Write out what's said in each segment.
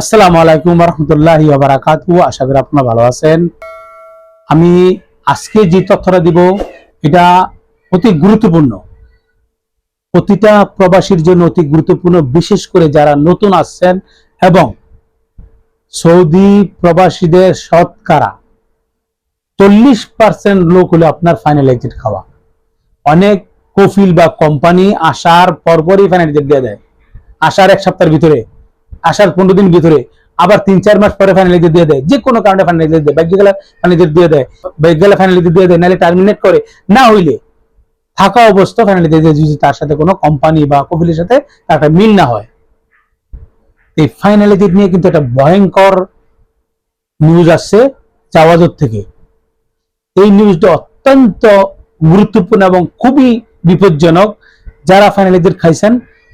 আসসালামু আলাইকুম রহমতুল্লাহ বারাকাতু আশা করি আপনারা ভালো আছেন। আমি আজকে যে তথ্যটা দিব, এটা অতি গুরুত্বপূর্ণ। প্রতিটা প্রবাসীর জন্য অতি গুরুত্বপূর্ণ, বিশেষ করে যারা নতুন আসছেন এবং সৌদি প্রবাসীদের শতকরা চল্লিশ পার্সেন্ট লোক হলো আপনার ফাইনাল এক্সিট খাওয়া। অনেক কফিল বা কোম্পানি আসার পরপরই ফাইনাল এক্সিট দিয়ে দেয়। আসার এক সপ্তাহের ভিতরে। আসার পনেরো দিন ভিতরে আবার তিন, চার মাস পরে ফাইনাল দিয়ে দেয়, যে কোনো কারণে ফাইনাল এক্সিট দেয় ব্যাগ ফাইনাল দিয়ে দেয় ব্যাগ গেলে ফাইনাল দিয়ে দেয়, নাহলে টার্মিনেট করে, না হইলে থাকা অবস্থা ফাইনাল এক্সিট দিয়ে, যদি তার সাথে কোনো কোম্পানি বা কফিলের সাথে একটা মিল না হয়। এই ফাইনাল এক্সিট নিয়ে কিন্তু একটা ভয়ঙ্কর নিউজ আসছে জাওয়াজত থেকে। এই নিউজটা অত্যন্ত গুরুত্বপূর্ণ এবং খুবই বিপজ্জনক। যারা ফাইনাল এক্সিট খাইছেন,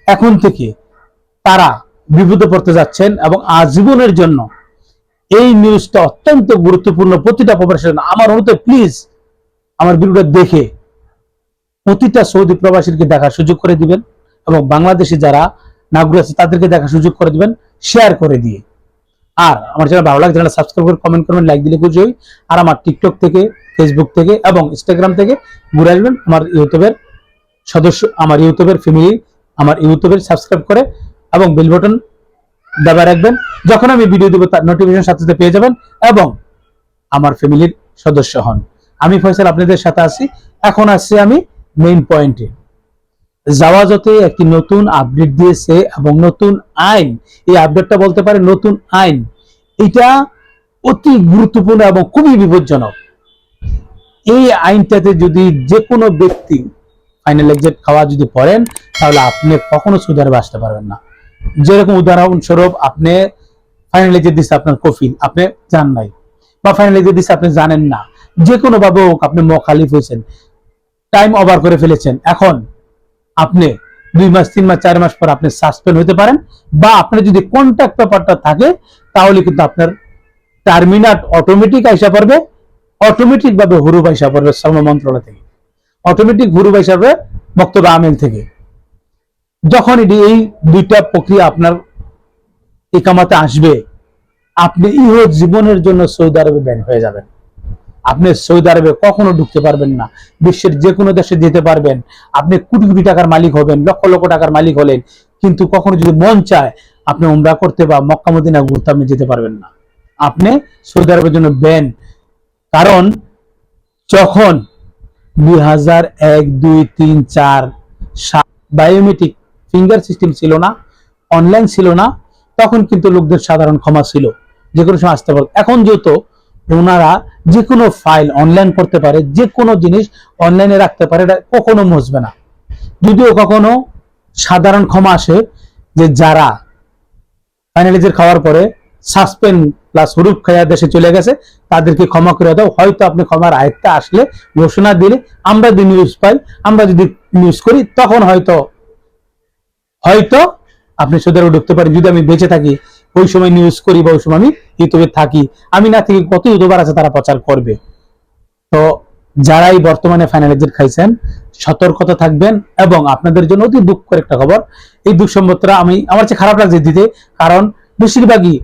এখন থেকে তারা বিপদে পড়তে যাচ্ছেন এবং আজীবনের জন্য এই নিউজটা অত্যন্ত গুরুত্বপূর্ণ প্রতিটা প্রবাসীর আমার অনুরোধে প্লিজ আমার ভিডিওটা দেখে প্রতিটা সৌদি প্রবাসীকে দেখার সুযোগ করে দিবেন এবং বাংলাদেশে যারা নাগরিক আছে, তাদেরকে দেখার সুযোগ করে দিবেন শেয়ার করে দিয়ে। আর আমার চ্যানেল ভালো লাগে চ্যানেল সাবস্ক্রাইব করে কমেন্ট করবেন লাইক দিলে খুশি হই। আর আমার টিকটক থেকে ফেসবুক থেকে এবং ইনস্টাগ্রাম থেকে ঘুরে আসবেন। আমার ইউটিউবের সদস্য, আমার ইউটিউবের ফ্যামিলি আমার ইউটিউবের সাবস্ক্রাইব করে এবং বেল বাটন দাবা রাখবেন। যখন আমি ভিডিও দেবো, তার নোটিফিকেশন সাথে সাথে পেয়ে যাবেন এবং আমার ফ্যামিলির সদস্য হন। আমি ফয়সাল, আপনাদের সাথে আছি। এখন আসছি আমি মেইন পয়েন্টে জাওয়াজতে একটি নতুন আপডেট দিয়েছে এবং নতুন আইন। এই আপডেটটা বলতে পারে নতুন আইন। এটা অতি গুরুত্বপূর্ণ এবং খুবই বিপজ্জনক। এই আইনটাতে যদি যে কোনো ব্যক্তি ফাইনাল এক্সিট খাওয়া যদি পড়েন তাহলে আপনি কখনো সুদারে বাঁচতে পারবেন না। যেরকম উদাহরণস্বরূপ আপনি ফাইনাল এক্সিট দিচ্ছে আপনার কফিল আপনি জান নাই বা ফাইনাল এক্সিট দিচ্ছে আপনি জানেন না যে কোনো ভাবে হোক আপনি মখালিফ হয়েছেন টাইম ওভার করে ফেলেছেন, এখন আপনি দুই মাস, তিন মাস, চার মাস পর আপনি সাসপেন্ড হতে পারেন বা আপনার যদি কন্ট্যাক্ট পেপারটা থাকে, তাহলে কিন্তু আপনার টার্মিনাট অটোমেটিক আইসা পড়বে অটোমেটিক ভাবে আইসা পড়বে শ্রম মন্ত্রণালয় থেকে অটোমেটিক হুরুপ আইসা পড়বে বক্তব্য আমেল থেকে। যখন এটি এই দুইটা প্রক্রিয়া আপনার একামাতে আসবে, আপনি ইহ জীবনের জন্য সৌদি আরবে ব্যান হয়ে যাবেন। আপনি সৌদি আরবে কখনো ঢুকতে পারবেন না। বিশ্বের যে কোনো দেশে যেতে পারবেন। আপনি কোটি কোটি টাকার মালিক হবেন, লক্ষ লক্ষ টাকার মালিক হলেন। কিন্তু কখনো যদি মন চায়, আপনি উমরা করতে বা মক্কা, মদিনা ঘুরতে আপনি যেতে পারবেন না। আপনি সৌদি আরবের জন্য ব্যান। কারণ যখন দুই হাজার এক, দুই, তিন, চার, সাত, বায়োমেট্রিক ফিঙ্গার সিস্টেম ছিল না অনলাইন ছিল না, তখন কিন্তু লোকদের সাধারণ ক্ষমা ছিল। যে কোনো সময় আসতে পারত। এখন যেহেতু ওনারা যে কোনো ফাইল অনলাইন করতে পারে, যে কোনো জিনিস অনলাইনে রাখতে পারে, এটা কখনো মুছবে না। যদিও কখনো সাধারণ ক্ষমা আসে যে যারা ফাইনালিজের খাওয়ার পরে সাসপেন্ড প্লাস হুরুপ খাইয়া দেশে চলে গেছে, তাদেরকে ক্ষমা করে দাও। হয়তো আপনি ক্ষমার আয়ত্তে আসলে ঘোষণা দিলে, আমরা যদি নিউজ পাই, আমরা যদি নিউজ করি, তখন হয়তো হয়তো আপনি সুদের ঢুকতে পারেন। যদি আমি বেঁচে থাকি, ওই সময় নিউজ করি বা ওই সময় আমি ইউটিউবে থাকি, আমি না থেকে কত ইউটিউবার আছে তারা প্রচার করবে। তো যারাই বর্তমানে ফাইনাল এক্সিট খাইছেন, সতর্কতা থাকবেন এবং আপনাদের জন্য অতি দুঃখের একটা খবর, এই দুঃখ আমি, আমার চেয়ে খারাপ লাগছে দিতে, কারণ বেশিরভাগই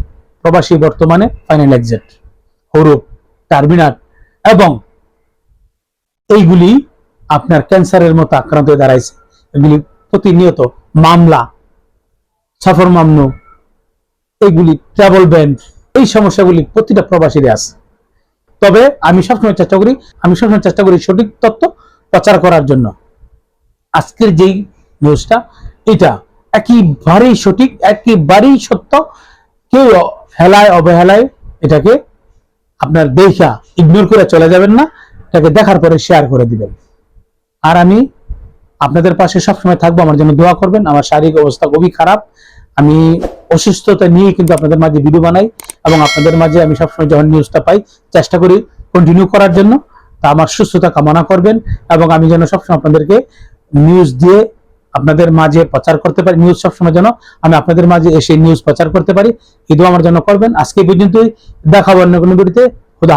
প্রবাসী বর্তমানে ফাইনাল এক্সিট হরুপ টার্মিনাট এবং এইগুলি আপনার ক্যান্সারের মতো আক্রান্ত হয়ে দাঁড়াইছে। এগুলি প্রতিনিয়ত মামলা, সফর মামনু এইগুলি ট্রাভেল ব্যান্ড এই সমস্যাগুলি প্রতিটা প্রবাসীদের আছে। তবে আমি সবসময় চেষ্টা করি, আমি সবসময় চেষ্টা করি সঠিক তথ্য প্রচার করার জন্য। আজকের যেই নিউজটা এটা একেবারেই সঠিক, একেবারেই সত্য, কেউ হেলায় অবহেলায় এটাকে আপনার দেখা ইগনোর করে চলে যাবেন না, এটাকে দেখার পরে শেয়ার করে দিবেন। আর আমি আপনাদের পাশে সবসময় থাকব, আমার জন্য দোয়া করবেন। আমার শারীরিক অবস্থা খুবই খারাপ। আমি অসুস্থতা নিয়ে কিন্তু আপনাদের মাঝে ভিডিও বানাই এবং আপনাদের মাঝে আমি সবসময় যখন নিউজটা পাই, চেষ্টা করি কন্টিনিউ করার জন্য। তা আমার সুস্থতা কামনা করবেন এবং আমি যেন সবসময় আপনাদেরকে নিউজ দিয়ে আপনাদের মাঝে প্রচার করতে পারি নিউজ সবসময় যেন আমি আপনাদের মাঝে এসে নিউজ প্রচার করতে পারি। দোয়া আমার জন্য করবেন। আজকে পর্যন্তই। দেখাবো অন্য কোনো ভিডিওতে খুদা।